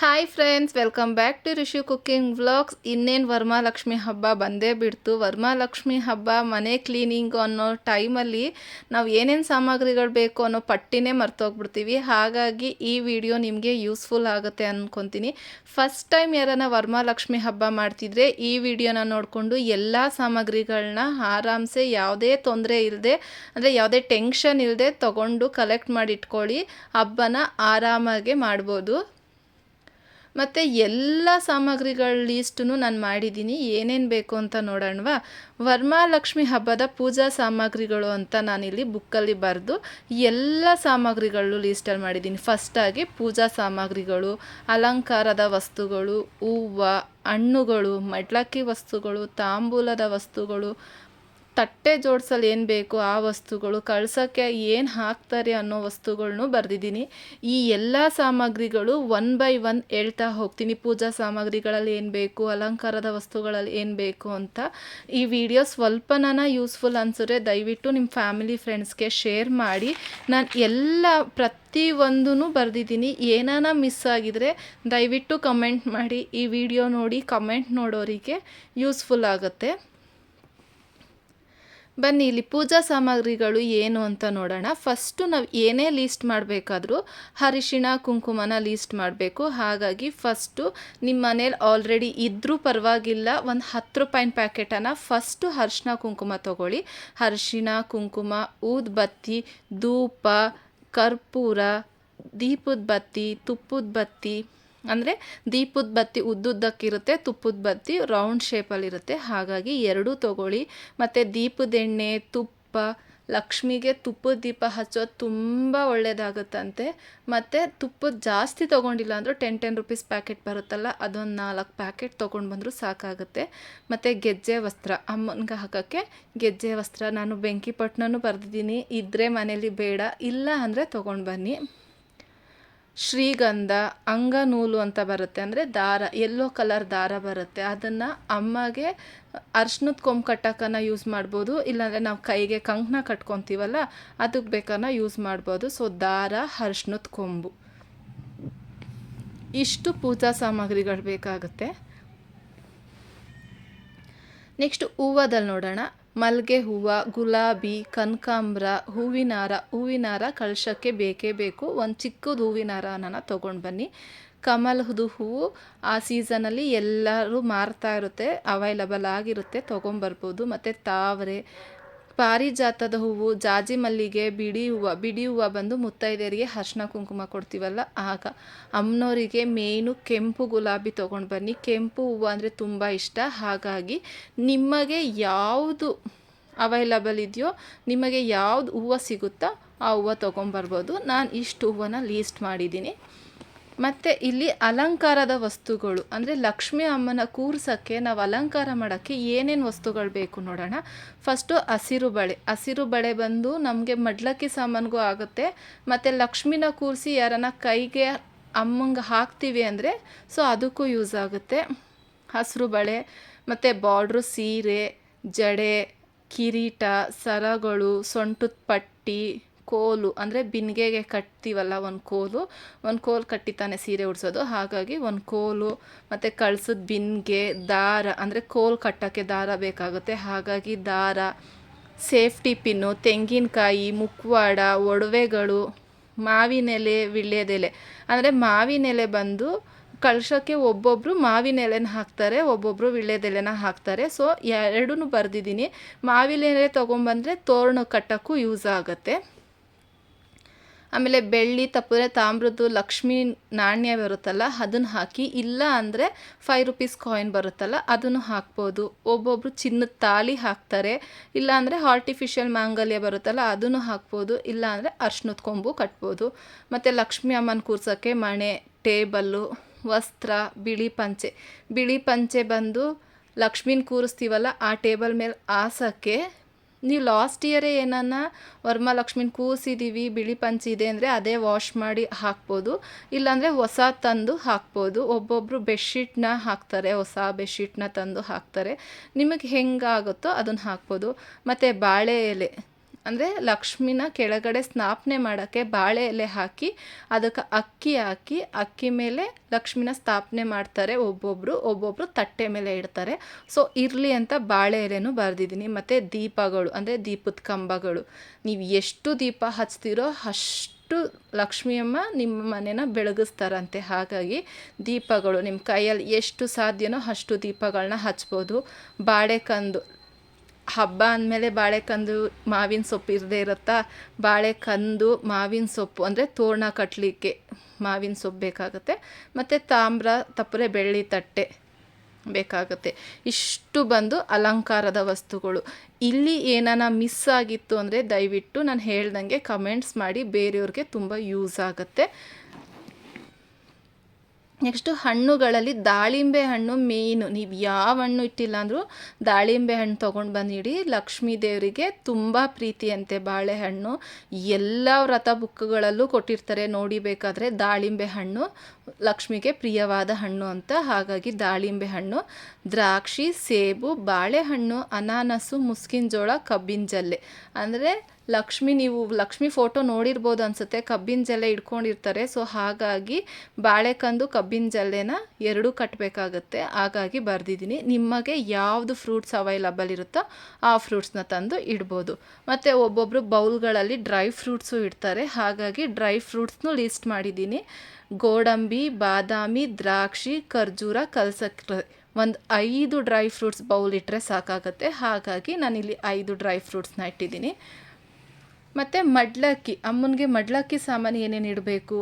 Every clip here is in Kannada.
Hi friends welcome back to Rishi cooking vlogs ಇನ್ನೇನು ವರ್ಮಾಲಕ್ಷ್ಮಿ ಹಬ್ಬ ಬಂದೇ ಬಿಡ್ತು. ವರಮಹಾಲಕ್ಷ್ಮಿ ಹಬ್ಬ ಮನೆ ಕ್ಲೀನಿಂಗ್ ಅನ್ನೋ ಟೈಮಲ್ಲಿ ನಾವು ಏನೇನು ಸಾಮಗ್ರಿಗಳು ಬೇಕು ಅನ್ನೋ ಪಟ್ಟಿನೇ ಮರ್ತೋಗ್ಬಿಡ್ತೀವಿ. ಹಾಗಾಗಿ ಈ ವಿಡಿಯೋ ನಿಮಗೆ ಯೂಸ್ಫುಲ್ ಆಗುತ್ತೆ ಅಂದ್ಕೊತೀನಿ ಫಸ್ಟ್ ಟೈಮ್ ಯಾರನ್ನ ವರ್ಮಾಲಕ್ಷ್ಮಿ ಹಬ್ಬ ಮಾಡ್ತಿದ್ರೆ ಈ ವಿಡಿಯೋನ ನೋಡಿಕೊಂಡು ಎಲ್ಲ ಸಾಮಗ್ರಿಗಳನ್ನ ಆರಾಮ್ಸೆ ಯಾವುದೇ ತೊಂದರೆ ಇಲ್ಲದೆ ಅಂದರೆ ಯಾವುದೇ ಟೆನ್ಷನ್ ಇಲ್ಲದೆ ತೊಗೊಂಡು ಕಲೆಕ್ಟ್ ಮಾಡಿ ಇಟ್ಕೊಳ್ಳಿ ಹಬ್ಬನ ಆರಾಮಾಗೆ ಮಾಡ್ಬೋದು. ಮತ್ತು ಎಲ್ಲ ಸಾಮಗ್ರಿಗಳ ಲೀಸ್ಟನ್ನು ನಾನು ಮಾಡಿದ್ದೀನಿ. ಏನೇನು ಬೇಕು ಅಂತ ನೋಡೋಣವಾ? ವರಮಹಾಲಕ್ಷ್ಮಿ ಹಬ್ಬದ ಪೂಜಾ ಸಾಮಗ್ರಿಗಳು ಅಂತ ನಾನಿಲ್ಲಿ ಬುಕ್ಕಲ್ಲಿ ಬರೆದು ಎಲ್ಲ ಸಾಮಗ್ರಿಗಳು ಲೀಸ್ಟಲ್ಲಿ ಮಾಡಿದ್ದೀನಿ. ಫಸ್ಟಾಗಿ ಪೂಜಾ ಸಾಮಗ್ರಿಗಳು, ಅಲಂಕಾರದ ವಸ್ತುಗಳು, ಹೂವು, ಹಣ್ಣುಗಳು, ಮಡ್ಲಕ್ಕಿ ವಸ್ತುಗಳು, ತಾಂಬೂಲದ ವಸ್ತುಗಳು ತಟ್ಟೆ ಜೋಡಿಸಲು ಏನು ಬೇಕು ಆ ವಸ್ತುಗಳು, ಕಳ್ಸೋಕ್ಕೆ ಏನು ಹಾಕ್ತಾರೆ ಅನ್ನೋ ವಸ್ತುಗಳ್ನು ಬರೆದಿದ್ದೀನಿ. ಈ ಎಲ್ಲ ಸಾಮಗ್ರಿಗಳು ಒನ್ ಬೈ ಒನ್ ಹೇಳ್ತಾ ಹೋಗ್ತೀನಿ. ಪೂಜಾ ಸಾಮಗ್ರಿಗಳಲ್ಲಿ ಏನು ಬೇಕು, ಅಲಂಕಾರದ ವಸ್ತುಗಳಲ್ಲಿ ಏನು ಬೇಕು ಅಂತ. ಈ ವಿಡಿಯೋ ಸ್ವಲ್ಪನ ಯೂಸ್ಫುಲ್ ಅನಿಸಿದ್ರೆ ದಯವಿಟ್ಟು ನಿಮ್ಮ ಫ್ಯಾಮಿಲಿ ಫ್ರೆಂಡ್ಸ್ಗೆ ಶೇರ್ ಮಾಡಿ. ನಾನು ಎಲ್ಲ ಪ್ರತಿ ಒಂದೂ ಬರೆದಿದ್ದೀನಿ. ಏನಾನ ಮಿಸ್ ಆಗಿದರೆ ದಯವಿಟ್ಟು ಕಮೆಂಟ್ ಮಾಡಿ. ಈ ವಿಡಿಯೋ ನೋಡಿ ಕಮೆಂಟ್ ನೋಡೋರಿಗೆ ಯೂಸ್ಫುಲ್ ಆಗುತ್ತೆ. ಬನ್ನಿ, ಇಲ್ಲಿ ಪೂಜಾ ಸಾಮಗ್ರಿಗಳು ಏನು ಅಂತ ನೋಡೋಣ. ಫಸ್ಟು ನಾವು ಏನೇ ಲೀಸ್ಟ್ ಮಾಡಬೇಕಾದ್ರೂ ಅರಿಶಿಣ, ಕುಂಕುಮನ ಲೀಸ್ಟ್ ಮಾಡಬೇಕು. ಹಾಗಾಗಿ ಫಸ್ಟು ನಿಮ್ಮ ಮನೇಲಿ ಆಲ್ರೆಡಿ ಇದ್ದರೂ ಪರವಾಗಿಲ್ಲ, ಒಂದು ಹತ್ತು ರೂಪಾಯಿನ ಪ್ಯಾಕೆಟನ್ನು ಫಸ್ಟು ಅರಿಶಿಣ, ಕುಂಕುಮ ತೊಗೊಳ್ಳಿ. ಅರಿಶಿಣ, ಕುಂಕುಮ ಊದ್ಬತ್ತಿ ಧೂಪ, ಕರ್ಪೂರ, ದೀಪದ ಬತ್ತಿ, ತುಪ್ಪದ ಬತ್ತಿ ಅಂದರೆ ದೀಪದ ಬತ್ತಿ ಉದ್ದುದ್ದಕ್ಕಿರುತ್ತೆ, ತುಪ್ಪದ ಬತ್ತಿ ರೌಂಡ್ ಶೇಪಲ್ಲಿರುತ್ತೆ ಹಾಗಾಗಿ ಎರಡೂ ತೊಗೊಳ್ಳಿ. ಮತ್ತು ದೀಪದ ಎಣ್ಣೆ, ತುಪ್ಪ, ಲಕ್ಷ್ಮಿಗೆ ತುಪ್ಪದ ದೀಪ ಹಚ್ಚೋದು ತುಂಬ ಒಳ್ಳೆಯದಾಗುತ್ತಂತೆ ಮತ್ತು ತುಪ್ಪದ ಜಾಸ್ತಿ ತೊಗೊಂಡಿಲ್ಲ ಅಂದರೂ ಟೆನ್ ಟೆನ್ ರುಪೀಸ್ ಪ್ಯಾಕೆಟ್ ಬರುತ್ತಲ್ಲ, ಅದೊಂದು ನಾಲ್ಕು ಪ್ಯಾಕೆಟ್ ತೊಗೊಂಡು ಬಂದರೂ ಸಾಕಾಗುತ್ತೆ. ಮತ್ತು ಗೆಜ್ಜೆ ವಸ್ತ್ರ, ಅಮ್ಮನಿಗೆ ಹಾಕೋಕ್ಕೆ ಗೆಜ್ಜೆ ವಸ್ತ್ರ. ನಾನು ಬೆಂಕಿ ಪಟ್ಟಣನೂ ಬರೆದಿದ್ದೀನಿ. ಇದ್ದರೆ ಮನೇಲಿ ಬೇಡ. ಇಲ್ಲ ಅಂದರೆ ತೊಗೊಂಡು ಬನ್ನಿ. ಶ್ರೀಗಂಧ, ಅಂಗನೂಲು ಅಂತ ಬರುತ್ತೆ. ಅಂದರೆ ದಾರ ಎಲ್ಲೋ ಕಲರ್ ದಾರ ಬರುತ್ತೆ. ಅದನ್ನು ಅಮ್ಮಗೆ ಅರ್ಶಿನದ ಕೊಂಬು ಕಟ್ಟೋಕ್ಕನ್ನ ಯೂಸ್ ಮಾಡ್ಬೋದು. ಇಲ್ಲಾಂದರೆ ನಾವು ಕೈಗೆ ಕಂಕಣ ಕಟ್ಕೊತೀವಲ್ಲ ಅದಕ್ಕೆ ಬೇಕನ್ನ ಯೂಸ್ ಮಾಡ್ಬೋದು. ಸೊ ದಾರ, ಅರ್ಶಿನದ ಕೊಂಬು. ಇಷ್ಟು ಪೂಜಾ ಸಾಮಗ್ರಿಗಳು ಬೇಕಾಗುತ್ತೆ. ನೆಕ್ಸ್ಟ್ ಹೂವದಲ್ಲಿ ನೋಡೋಣ. ಮಲ್ಲಿಗೆ ಹೂವು, ಗುಲಾಬಿ, ಕನಕಾಂಬ್ರ, ಹೂವಿನಾರ ಹೂವಿನಾರ ಕಳಶಕ್ಕೆ ಬೇಕೇ ಬೇಕು. ಒಂದು ಚಿಕ್ಕದು ಹೂವಿನಾರನ ತೊಗೊಂಡು ಬನ್ನಿ. ಕಮಲದ ಹೂವು ಆ ಸೀಸನಲ್ಲಿ ಎಲ್ಲರೂ ಮಾರ್ತಾ ಇರುತ್ತೆ ಅವೈಲಬಲ್ ಆಗಿರುತ್ತೆ ತೊಗೊಂಬರ್ಬೋದು ಮತ್ತು ತಾವರೆ ಪಾರಿಜಾತದ ಹೂವು ಜಾಜಿ ಮಲ್ಲಿಗೆ ಬಿಡಿ ಹೂವು ಬಿಡಿ ಹೂವು ಬಂದು ಮುತ್ತೈದೆಯರಿಗೆ ಅರ್ಶಿನ ಕುಂಕುಮ ಕೊಡ್ತೀವಲ್ಲ, ಆಗ ಅಮ್ಮನವರಿಗೆ ಮೇನು ಕೆಂಪು ಗುಲಾಬಿ ತೊಗೊಂಡು ಬನ್ನಿ. ಕೆಂಪು ಹೂವು ಅಂದರೆ ತುಂಬ ಇಷ್ಟ. ಹಾಗಾಗಿ ನಿಮಗೆ ಯಾವುದು ಅವೈಲಬಲ್ ಇದೆಯೋ, ನಿಮಗೆ ಯಾವ್ದು ಹೂವು ಸಿಗುತ್ತೋ ಆ ಹೂವು ತೊಗೊಂಬರ್ಬೋದು ನಾನು ಇಷ್ಟು ಹೂವನ್ನ ಲೀಸ್ಟ್ ಮಾಡಿದ್ದೀನಿ. ಮತ್ತು ಇಲ್ಲಿ ಅಲಂಕಾರದ ವಸ್ತುಗಳು, ಅಂದರೆ ಲಕ್ಷ್ಮಿ ಅಮ್ಮನ ಕೂರ್ಸೋಕ್ಕೆ ನಾವು ಅಲಂಕಾರ ಮಾಡೋಕ್ಕೆ ಏನೇನು ವಸ್ತುಗಳು ಬೇಕು ನೋಡೋಣ. ಫಸ್ಟು ಹಸಿರು ಬಳೆ ಹಸಿರು ಬಳೆ ಬಂದು ನಮಗೆ ಮಡ್ಲಕ್ಕಿ ಸಾಮಾನಿಗೂ ಆಗುತ್ತೆ. ಮತ್ತು ಲಕ್ಷ್ಮಿನ ಕೂರಿಸಿ ಯಾರನ್ನ ಕೈಗೆ ಅಮ್ಮಂಗೆ ಹಾಕ್ತೀವಿ ಅಂದರೆ ಸೊ ಅದಕ್ಕೂ ಯೂಸ್ ಆಗುತ್ತೆ. ಹಸಿರು ಬಳೆ, ಮತ್ತು ಬಾರ್ಡ್ರು ಸೀರೆ, ಜಡೆ, ಕಿರೀಟ, ಸರಗಳು, ಸೊಂಟದ ಪಟ್ಟಿ. ಕೋಲು ಅಂದರೆ ಬಿನ್ಗೆಗೆ ಕಟ್ತೀವಲ್ಲ ಒಂದು ಕೋಲು ಒಂದು ಕೋಲು ಕಟ್ಟಿತಾನೆ ಸೀರೆ ಉಡ್ಸೋದು. ಹಾಗಾಗಿ ಒಂದು ಕೋಲು ಮತ್ತು ಕಳ್ಸದ ಬಿನ್ಗೆ ದಾರ ಅಂದರೆ ಕೋಲು ಕಟ್ಟೋಕ್ಕೆ ದಾರ ಬೇಕಾಗುತ್ತೆ. ಹಾಗಾಗಿ ದಾರ, ಸೇಫ್ಟಿ ಪಿನ್ನು, ತೆಂಗಿನಕಾಯಿ, ಮುಕ್ವಾಡ, ಒಡವೆಗಳು, ಮಾವಿನೆಲೆ ವಿಳ್ಯದೆಲೆ. ಅಂದರೆ ಮಾವಿನೆಲೆ ಬಂದು ಕಳ್ಸೋಕ್ಕೆ ಒಬ್ಬೊಬ್ಬರು ಮಾವಿನ ಎಲೆನ ಹಾಕ್ತಾರೆ ಒಬ್ಬೊಬ್ಬರು ವಿಳ್ಯದೆಲೆನ ಹಾಕ್ತಾರೆ. ಸೊ ಎರಡೂ ಬರೆದಿದ್ದೀನಿ. ಮಾವಿನ ಎಲೆ ತೊಗೊಂಬಂದರೆ ತೋರಣ ಕಟ್ಟೋಕ್ಕೂ ಯೂಸ್ ಆಗುತ್ತೆ. ಆಮೇಲೆ ಬೆಳ್ಳಿ ತಪ್ಪಿದ್ರೆ ತಾಮ್ರದ್ದು, ಲಕ್ಷ್ಮಿ ನಾಣ್ಯ ಬರುತ್ತಲ್ಲ, ಅದನ್ನು ಹಾಕಿ, ಇಲ್ಲ ಅಂದರೆ ಫೈವ್ ರುಪೀಸ್ ಕಾಯಿನ್ ಬರುತ್ತಲ್ಲ, ಅದನ್ನು ಹಾಕ್ಬೋದು. ಒಬ್ಬೊಬ್ಬರು ಚಿನ್ನದ ತಾಳಿ ಹಾಕ್ತಾರೆ. ಇಲ್ಲ ಅಂದರೆ ಆರ್ಟಿಫಿಷಿಯಲ್ ಮಾಂಗಲ್ಯ ಬರುತ್ತಲ್ಲ, ಅದನ್ನು ಹಾಕ್ಬೋದು. ಇಲ್ಲ ಅಂದರೆ ಅರ್ಶಿನದ ಕೊಂಬು ಕಟ್ಬೋದು. ಮತ್ತು ಲಕ್ಷ್ಮಿ ಅಮ್ಮನ ಕೂರ್ಸೋಕ್ಕೆ ಮಣೆ, ಟೇಬಲ್ಲು, ವಸ್ತ್ರ, ಬಿಳಿ ಪಂಚೆ. ಬಿಳಿ ಪಂಚೆ ಬಂದು ಲಕ್ಷ್ಮೀನ ಕೂರಿಸ್ತೀವಲ್ಲ, ಆ ಟೇಬಲ್ ಮೇಲೆ ಆಸೋಕ್ಕೆ ನೀವು ಲಾಸ್ಟ್ ಇಯರೇ ಏನನ್ನ ವರಮಹಾಲಕ್ಷ್ಮಿನ ಕೂಸಿದ್ದೀವಿ ಬಿಳಿ ಪಂಚಿ ಇದೆ ಅಂದರೆ ಅದೇ ವಾಶ್ ಮಾಡಿ ಹಾಕ್ಬೋದು. ಇಲ್ಲಾಂದರೆ ಹೊಸ ತಂದು ಹಾಕ್ಬೋದು. ಒಬ್ಬೊಬ್ಬರು ಬೆಡ್ಶೀಟ್ನ ಹಾಕ್ತಾರೆ, ಹೊಸ ಬೆಡ್ಶೀಟ್ನ ತಂದು ಹಾಕ್ತಾರೆ. ನಿಮಗೆ ಹೆಂಗಾಗುತ್ತೋ ಅದನ್ನು ಹಾಕ್ಬೋದು. ಮತ್ತು ಬಾಳೆ ಎಲೆ. ಅಂದರೆ ಲಕ್ಷ್ಮಿನ ಕೆಳಗಡೆ ಸ್ಥಾಪನೆ ಮಾಡೋಕ್ಕೆ ಬಾಳೆ ಎಲೆ ಹಾಕಿ ಅದಕ್ಕೆ ಅಕ್ಕಿ ಹಾಕಿ, ಅಕ್ಕಿ ಮೇಲೆ ಲಕ್ಷ್ಮಿನ ಸ್ಥಾಪನೆ ಮಾಡ್ತಾರೆ ಒಬ್ಬೊಬ್ಬರು ಒಬ್ಬೊಬ್ಬರು ತಟ್ಟೆ ಮೇಲೆ ಇಡ್ತಾರೆ. ಸೊ ಇರಲಿ ಅಂತ ಬಾಳೆ ಎಲೆನೂ ಬರೆದಿದ್ದೀನಿ. ಮತ್ತು ದೀಪಗಳು, ಅಂದರೆ ದೀಪದ ಕಂಬಗಳು ನೀವು ಎಷ್ಟು ದೀಪ ಹಚ್ತೀರೋ ಅಷ್ಟು ಲಕ್ಷ್ಮಿಯಮ್ಮ ನಿಮ್ಮ ಮನೇನ ಬೆಳಗಿಸ್ತಾರಂತೆ. ಹಾಗಾಗಿ ದೀಪಗಳು, ನಿಮ್ಮ ಕೈಯಲ್ಲಿ ಎಷ್ಟು ಸಾಧ್ಯನೋ ಅಷ್ಟು ದೀಪಗಳನ್ನ ಹಚ್ಬೋದು. ಬಾಳೆಕಂದು ಹಬ್ಬ ಅಂದಮೇಲೆ ಬಾಳೆಕಂದು ಮಾವಿನ ಸೊಪ್ಪು ಇರದೇ ಇರುತ್ತಾ? ಬಾಳೆಕಂದು ಮಾವಿನ ಸೊಪ್ಪು ಅಂದರೆ ತೋರಣ ಕಟ್ಟಲಿಕ್ಕೆ ಮಾವಿನ ಸೊಪ್ಪು ಬೇಕಾಗುತ್ತೆ. ಮತ್ತು ತಾಮ್ರ, ತಪ್ಪರೆ, ಬೆಳ್ಳಿ ತಟ್ಟೆ ಬೇಕಾಗುತ್ತೆ. ಇಷ್ಟು ಬಂದು ಅಲಂಕಾರದ ವಸ್ತುಗಳು. ಇಲ್ಲಿ ಏನಾನ ಮಿಸ್ ಆಗಿತ್ತು ಅಂದರೆ ದಯವಿಟ್ಟು ನಾನು ಹೇಳ್ದಂಗೆ ಕಮೆಂಟ್ಸ್ ಮಾಡಿ ಬೇರೆಯವ್ರಿಗೆ ತುಂಬ ಯೂಸ್ ಆಗುತ್ತೆ. ನೆಕ್ಸ್ಟು ಹಣ್ಣುಗಳಲ್ಲಿ ದಾಳಿಂಬೆ ಹಣ್ಣು ಮೇಯ್ನು. ನೀವು ಯಾವ ಹಣ್ಣು ಇಟ್ಟಿಲ್ಲ ಅಂದರೂ ದಾಳಿಂಬೆ ಹಣ್ಣು ತೊಗೊಂಡು ಬಂದಿಡಿ ಲಕ್ಷ್ಮೀ ದೇವರಿಗೆ ತುಂಬ ಪ್ರೀತಿಯಂತೆ ಬಾಳೆಹಣ್ಣು ಎಲ್ಲ ವ್ರತ ಬುಕ್ಗಳಲ್ಲೂ ಕೊಟ್ಟಿರ್ತಾರೆ ನೋಡಿ ಬೇಕಾದರೆ ದಾಳಿಂಬೆ ಹಣ್ಣು. ಲಕ್ಷ್ಮಿಗೆ ಪ್ರಿಯವಾದ ಹಣ್ಣು ಅಂತ. ಹಾಗಾಗಿ ದಾಳಿಂಬೆ ಹಣ್ಣು, ದ್ರಾಕ್ಷಿ, ಸೇಬು ಬಾಳೆಹಣ್ಣು ಅನಾನಸು, ಮುಸ್ಕಿನ ಜೋಳ, ಕಬ್ಬಿನ ಜಲ್ಲೆ. ಅಂದರೆ ಲಕ್ಷ್ಮಿ, ನೀವು ಲಕ್ಷ್ಮಿ ಫೋಟೋ ನೋಡಿರ್ಬೋದು ಅನಿಸುತ್ತೆ. ಕಬ್ಬಿನ ಜಲ್ಲೆ ಇಟ್ಕೊಂಡಿರ್ತಾರೆ. ಸೊ ಹಾಗಾಗಿ ಬಾಳೆಕಂದು ಕಬ್ಬಿನ ಜಲ್ಲೆನ ಎರಡೂ ಕಟ್ಟಬೇಕಾಗತ್ತೆ ಹಾಗಾಗಿ ಬರೆದಿದ್ದೀನಿ. ನಿಮಗೆ ಯಾವುದು ಫ್ರೂಟ್ಸ್ ಅವೈಲಬಲ್ ಇರುತ್ತೋ ಆ ಫ್ರೂಟ್ಸ್ನ ತಂದು ಇಡ್ಬೋದು. ಮತ್ತು ಒಬ್ಬೊಬ್ಬರು ಬೌಲ್ಗಳಲ್ಲಿ ಡ್ರೈ ಫ್ರೂಟ್ಸು ಇಡ್ತಾರೆ. ಹಾಗಾಗಿ ಡ್ರೈ ಫ್ರೂಟ್ಸ್ನು ಲಿಸ್ಟ್ ಮಾಡಿದ್ದೀನಿ. ಗೋಡಂಬಿ, ಬಾದಾಮಿ, ದ್ರಾಕ್ಷಿ, ಖರ್ಜೂರ, ಕಲ್ಸಕ್ರೆ. ಒಂದು ಐದು ಡ್ರೈ ಫ್ರೂಟ್ಸ್ ಬೌಲ್ ಇಟ್ಟರೆ ಸಾಕಾಗುತ್ತೆ. ಹಾಗಾಗಿ ನಾನಿಲ್ಲಿ ಐದು ಡ್ರೈ ಫ್ರೂಟ್ಸ್ನ ಇಟ್ಟಿದ್ದೀನಿ. ಮತ್ತು ಮಡ್ಲಕ್ಕಿ, ಅಮ್ಮನಿಗೆ ಮಡ್ಲಕ್ಕಿ ಸಾಮಾನು ಏನೇನು ಇಡಬೇಕು?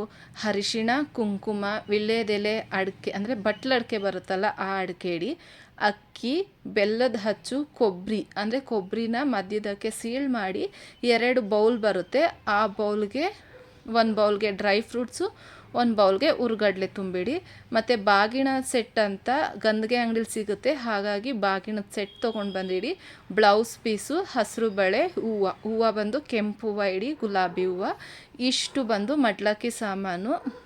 ಅರಿಶಿಣ, ಕುಂಕುಮ ವಿಳ್ಯದೆಲೆ ಅಡಿಕೆ, ಅಂದರೆ ಬಟ್ಲಡಿಕೆ ಬರುತ್ತಲ್ಲ ಆ ಅಡಿಕೆ ಇಡಿ. ಅಕ್ಕಿ, ಬೆಲ್ಲದ ಹಚ್ಚು ಕೊಬ್ಬರಿ ಅಂದರೆ ಕೊಬ್ಬರಿನ ಮಧ್ಯದಕ್ಕೆ ಸೀಳ್ ಮಾಡಿ ಎರಡು ಬೌಲ್ ಬರುತ್ತೆ. ಆ ಬೌಲ್ಗೆ, ಒಂದು ಬೌಲ್ಗೆ ಡ್ರೈ ಫ್ರೂಟ್ಸು ಒಂದು ಬೌಲ್ಗೆ ಉರ್ಗಡ್ಲೆ ತುಂಬಿಡಿ. ಮತ್ತು ಬಾಗಿನ ಸೆಟ್ ಅಂತ ಗಂದಿಗೆ ಅಂಗಡಿಲಿ ಸಿಗುತ್ತೆ. ಹಾಗಾಗಿ ಬಾಗಿಣದ ಸೆಟ್ ತೊಗೊಂಡು ಬಂದಿಡಿ. ಬ್ಲೌಸ್ ಪೀಸು, ಹಸಿರು ಬಳೆ, ಹೂವು. ಹೂವು ಬಂದು ಕೆಂಪು ಹೂವು ಇಡಿ, ಗುಲಾಬಿ ಹೂವು. ಇಷ್ಟು ಬಂದು ಮಡ್ಲಕ್ಕಿ ಸಾಮಾನು.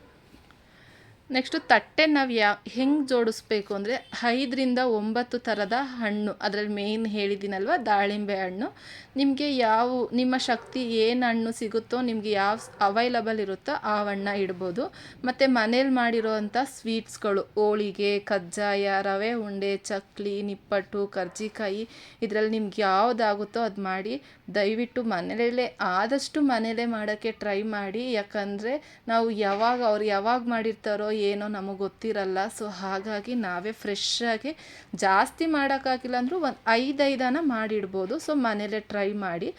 ನೆಕ್ಸ್ಟು ತಟ್ಟೆ ನಾವು ಯಾ ಹೆಂಗೆ ಜೋಡಿಸ್ಬೇಕು ಅಂದರೆ ಐದರಿಂದ ಒಂಬತ್ತು ಥರದ ಹಣ್ಣು, ಅದರಲ್ಲಿ ಮೇಯ್ನ್ ಹೇಳಿದ್ದೀನಲ್ವ, ದಾಳಿಂಬೆ ಹಣ್ಣು. ನಿಮಗೆ ಯಾವ, ನಿಮ್ಮ ಶಕ್ತಿ ಏನು ಹಣ್ಣು ಸಿಗುತ್ತೋ, ನಿಮಗೆ ಯಾವ ಅವೈಲಬಲ್ ಇರುತ್ತೋ ಆ ಹಣ್ಣ ಇಡ್ಬೋದು. ಮತ್ತು ಮನೇಲಿ ಮಾಡಿರೋವಂಥ ಸ್ವೀಟ್ಸ್ಗಳು, ಹೋಳಿಗೆ, ಕಜ್ಜಾಯ, ರವೆ, ಉಂಡೆ, ಚಕ್ಲಿ, ನಿಪ್ಪಟ್ಟು, ಕರ್ಜಿಕಾಯಿ, ಇದರಲ್ಲಿ ನಿಮ್ಗೆ ಯಾವುದಾಗುತ್ತೋ ಅದು ಮಾಡಿ ದಯವಿಟ್ಟು ಮನೆಯಲ್ಲೇ ಆದಷ್ಟು ಮನೆಯಲ್ಲೇ ಮಾಡೋಕ್ಕೆ ಟ್ರೈ ಮಾಡಿ. ಯಾಕಂದರೆ ನಾವು ಯಾವಾಗ, ಅವ್ರು ಯಾವಾಗ ಮಾಡಿರ್ತಾರೋ ಏನೋ ನಮಗೆ ಗೊತ್ತಿರಲ್ಲ. ಸೊ ಹಾಗಾಗಿ ನಾವೇ ಫ್ರೆಶ್ಶಾಗಿ ಜಾಸ್ತಿ ಮಾಡೋಕ್ಕಾಗಿಲ್ಲ ಅಂದರೂ ಒಂದು ಐದೈದನ ಮಾಡಿಡ್ಬೋದು. ಸೊ ಮನೇಲೇ ಟ್ರೈ ಮಾಡಿ.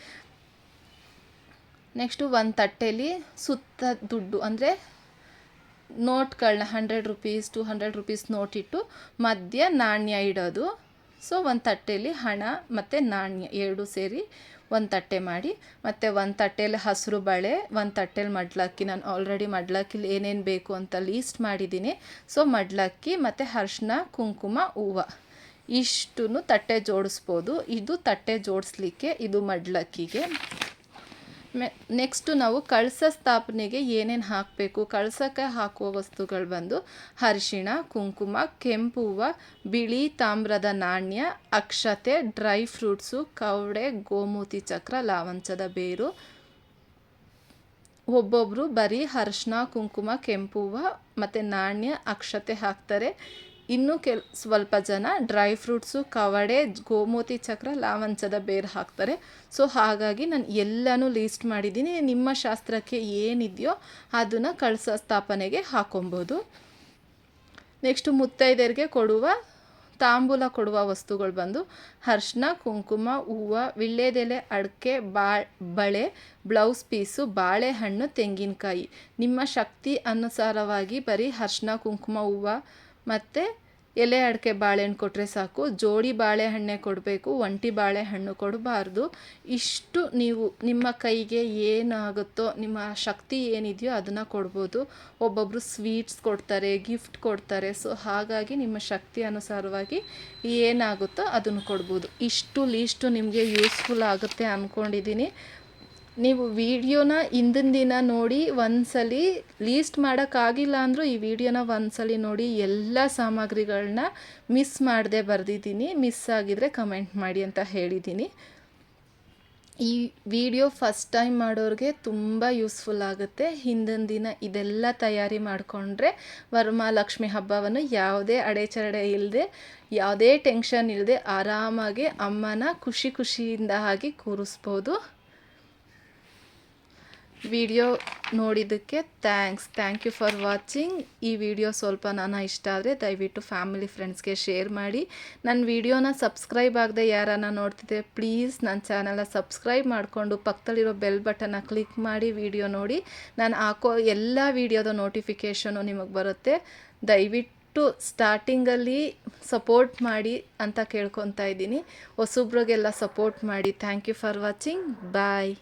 ನೆಕ್ಸ್ಟು ಒಂದು ತಟ್ಟೆಯಲ್ಲಿ ಸುತ್ತ ದುಡ್ಡು ಅಂದರೆ ನೋಟ್ಗಳನ್ನ hundred rupees two hundred rupees note ಇಟ್ಟು ಮಧ್ಯ ನಾಣ್ಯ ಇಡೋದು. ಸೊ ಒಂದು ತಟ್ಟೆಯಲ್ಲಿ ಹಣ ಮತ್ತು ನಾಣ್ಯ ಎರಡು ಸೇರಿ ಒಂದು ತಟ್ಟೆ ಮಾಡಿ, ಮತ್ತು ಒಂದು ತಟ್ಟೆಯಲ್ಲಿ ಹಸಿರು ಬಳೆ, ಒಂದು ತಟ್ಟೆಲಿ ಮಡ್ಲಕ್ಕಿ. ನಾನು ಆಲ್ರೆಡಿ ಮಡ್ಲಕ್ಕಿಲಿ ಏನೇನು ಬೇಕು ಅಂತ ಲೀಸ್ಟ್ ಮಾಡಿದ್ದೀನಿ ಸೊ ಮಡ್ಲಕ್ಕಿ ಮತ್ತು ಅರ್ಶಿನ ಕುಂಕುಮ, ಹೂವು. ಇಷ್ಟು ತಟ್ಟೆ ಜೋಡಿಸ್ಬೋದು. ಇದು ತಟ್ಟೆ ಜೋಡಿಸ್ಲಿಕ್ಕೆ ಇದು ಮಡ್ಲಕ್ಕಿಗೆ. ಮೆ ನೆಕ್ಸ್ಟು ನಾವು ಕಳಸ ಸ್ಥಾಪನೆಗೆ ಏನೇನು ಹಾಕಬೇಕು? ಕಳಸಕ್ಕೆ ಹಾಕುವ ವಸ್ತುಗಳು ಬಂದು ಅರಿಶಿಣ, ಕುಂಕುಮ, ಕೆಂಪು ಹೂವು, ಬಿಳಿ ತಾಮ್ರದ ನಾಣ್ಯ, ಅಕ್ಷತೆ, ಡ್ರೈ ಫ್ರೂಟ್ಸು, ಕವಡೆ, ಗೋಮೂತಿ ಚಕ್ರ, ಲಾವಂಚದ ಬೇರು ಒಬ್ಬೊಬ್ಬರು ಬರೀ ಅರಿಶಿನ ಕುಂಕುಮ, ಕೆಂಪು ಹೂವು ಮತ್ತು ನಾಣ್ಯ, ಅಕ್ಷತೆ ಹಾಕ್ತಾರೆ. ಇನ್ನು ಕೆಲ್, ಸ್ವಲ್ಪ ಜನ ಡ್ರೈ ಫ್ರೂಟ್ಸು, ಕವಡೆ, ಗೋಮೂತಿ ಚಕ್ರ, ಲಾವಂಚದ ಬೇರು ಹಾಕ್ತಾರೆ. ಸೊ, ಹಾಗಾಗಿ ನಾನು ಎಲ್ಲನೂ ಲೀಸ್ಟ್ ಮಾಡಿದ್ದೀನಿ. ನಿಮ್ಮ ಶಾಸ್ತ್ರಕ್ಕೆ ಏನಿದೆಯೋ ಅದನ್ನು ಕಳಸ ಸ್ಥಾಪನೆಗೆ ಹಾಕೊಬೋದು. ನೆಕ್ಸ್ಟು ಮುತ್ತೈದೆಯರಿಗೆ ಕೊಡುವ, ತಾಂಬೂಲ ಕೊಡುವ ವಸ್ತುಗಳು ಬಂದು ಅರ್ಶಿನ ಕುಂಕುಮ, ಹೂವು, ವಿಳ್ಳೆದೆಲೆ, ಅಡಿಕೆ, ಬಾ, ಬಳೆ, ಬ್ಲೌಸ್ ಪೀಸು, ಬಾಳೆಹಣ್ಣು, ತೆಂಗಿನಕಾಯಿ. ನಿಮ್ಮ ಶಕ್ತಿ ಅನುಸಾರವಾಗಿ ಬರೀ ಅರ್ಶಿನ ಕುಂಕುಮ, ಹೂವು ಮತ್ತು ಎಲೆ ಅಡಿಕೆ ಬಾಳೆಹಣ್ಣು ಕೊಟ್ಟರೆ ಸಾಕು, ಜೋಡಿ ಬಾಳೆಹಣ್ಣೆ ಕೊಡಬೇಕು, ಒಂಟಿ ಬಾಳೆಹಣ್ಣು ಕೊಡಬಾರ್ದು. ಇಷ್ಟು ನೀವು ನಿಮ್ಮ ಕೈಗೆ ಏನಾಗುತ್ತೋ, ನಿಮ್ಮ ಶಕ್ತಿ ಏನಿದೆಯೋ ಅದನ್ನು ಕೊಡ್ಬೋದು. ಒಬ್ಬೊಬ್ಬರು ಸ್ವೀಟ್ಸ್ ಕೊಡ್ತಾರೆ, ಗಿಫ್ಟ್ ಕೊಡ್ತಾರೆ. ಸೊ, ಹಾಗಾಗಿ ನಿಮ್ಮ ಶಕ್ತಿ ಅನುಸಾರವಾಗಿ ಏನಾಗುತ್ತೋ ಅದನ್ನು ಕೊಡ್ಬೋದು. ಇಷ್ಟು ಲೀಸ್ಟು ನಿಮಗೆ ಯೂಸ್ಫುಲ್ ಆಗುತ್ತೆ ಅಂದ್ಕೊಂಡಿದ್ದೀನಿ ನೀವು ವಿಡಿಯೋನ ಹಿಂದಿನ ದಿನ ನೋಡಿ ಒಂದ್ಸಲಿ ಲೀಸ್ಟ್ ಮಾಡೋಕ್ಕಾಗಿಲ್ಲ ಅಂದರೂ ಈ ವಿಡಿಯೋನ ಒಂದ್ಸಲಿ ನೋಡಿ ಎಲ್ಲ ಸಾಮಗ್ರಿಗಳನ್ನ ಮಿಸ್ ಮಾಡದೆ ಬರೆದಿದ್ದೀನಿ. ಮಿಸ್ ಆಗಿದರೆ ಕಮೆಂಟ್ ಮಾಡಿ ಅಂತ ಹೇಳಿದ್ದೀನಿ. ಈ ವಿಡಿಯೋ ಫಸ್ಟ್ ಟೈಮ್ ಮಾಡೋರಿಗೆ ತುಂಬ ಯೂಸ್ಫುಲ್ ಆಗುತ್ತೆ. ಹಿಂದಿನ ದಿನ ಇದೆಲ್ಲ ತಯಾರಿ ಮಾಡಿಕೊಂಡ್ರೆ ವರಮಹಾಲಕ್ಷ್ಮಿ ಹಬ್ಬವನ್ನು ಯಾವುದೇ ಅಡೆಚರಡೆ ಇಲ್ಲದೆ ಯಾವುದೇ ಟೆನ್ಷನ್ ಇಲ್ಲದೆ ಆರಾಮಾಗಿ ಅಮ್ಮನ ಖುಷಿ ಖುಷಿಯಿಂದ ಆಗಿ ಕೂರಿಸ್ಬೋದು. ವಿಡಿಯೋ ನೋಡಿದ್ದಕ್ಕೆ thanks thank you for watching ಈ ವಿಡಿಯೋ ಸ್ವಲ್ಪ ನಾನು ಇಷ್ಟ ಆದರೆ ದಯವಿಟ್ಟು ಫ್ಯಾಮಿಲಿ ಫ್ರೆಂಡ್ಸ್ಗೆ ಶೇರ್ ಮಾಡಿ. ನನ್ನ ವಿಡಿಯೋನ ಸಬ್ಸ್ಕ್ರೈಬ್ ಆಗದೆ ಯಾರನ್ನ ನೋಡ್ತಿದ್ದೆ ಪ್ಲೀಸ್ ನನ್ನ ಚಾನಲ್ನ ಸಬ್ಸ್ಕ್ರೈಬ್ ಮಾಡಿಕೊಂಡು ಪಕ್ಕದಲ್ಲಿರೋ ಬೆಲ್ ಬಟನ್ನ ಕ್ಲಿಕ್ ಮಾಡಿ ವಿಡಿಯೋ ನೋಡಿ. ನಾನು ಹಾಕೋ ಎಲ್ಲ ವಿಡಿಯೋದ ನೋಟಿಫಿಕೇಷನು ನಿಮಗೆ ಬರುತ್ತೆ. ದಯವಿಟ್ಟು ಸ್ಟಾರ್ಟಿಂಗಲ್ಲಿ ಸಪೋರ್ಟ್ ಮಾಡಿ ಅಂತ ಕೇಳ್ಕೊತಾ ಇದ್ದೀನಿ. ಹೊಸಬ್ರಿಗೆಲ್ಲ ಸಪೋರ್ಟ್ ಮಾಡಿ. Thank you for watching bye